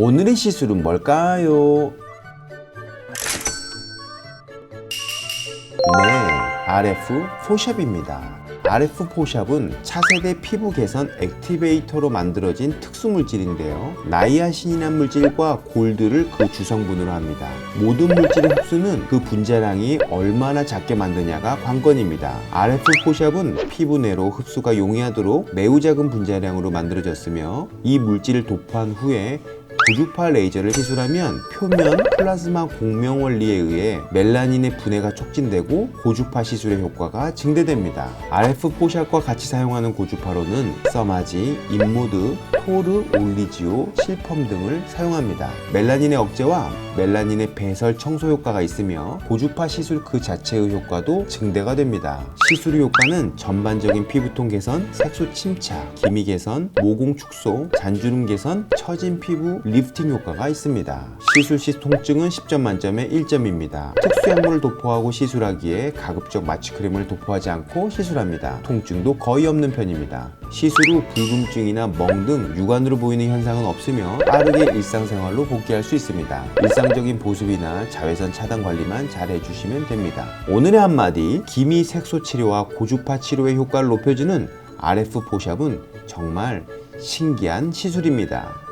오늘의 시술은 뭘까요? 네, RF 포샵입니다. RF 포샵은 차세대 피부 개선 액티베이터로 만들어진 특수 물질인데요. 나이아신이란 물질과 골드를 그 주성분으로 합니다. 모든 물질의 흡수는 그 분자량이 얼마나 작게 만드냐가 관건입니다. RF 포샵은 피부 내로 흡수가 용이하도록 매우 작은 분자량으로 만들어졌으며 이 물질을 도포한 후에 고주파 레이저를 시술하면 표면 플라즈마 공명 원리에 의해 멜라닌의 분해가 촉진되고 고주파 시술의 효과가 증대됩니다. RF 포샵과 같이 사용하는 고주파로는 써마지, 인모드, 토르, 올리지오, 실펌 등을 사용합니다. 멜라닌의 억제와 멜라닌의 배설 청소 효과가 있으며 고주파 시술 그 자체의 효과도 증대가 됩니다. 시술의 효과는 전반적인 피부톤 개선, 색소 침착, 기미 개선, 모공 축소, 잔주름 개선, 처진 피부 리프팅 효과가 있습니다. 시술 시 통증은 10점 만점에 1점입니다. 특수 약물을 도포하고 시술하기에 가급적 마취크림을 도포하지 않고 시술합니다. 통증도 거의 없는 편입니다. 시술 후 불금증이나 멍 등 육안으로 보이는 현상은 없으며 빠르게 일상생활로 복귀할 수 있습니다. 일상 적인 보습이나 자외선 차단 관리만 잘 해주시면 됩니다. 오늘의 한마디, 기미 색소 치료와 고주파 치료의 효과를 높여주는 RF 포샵은 정말 신기한 시술입니다.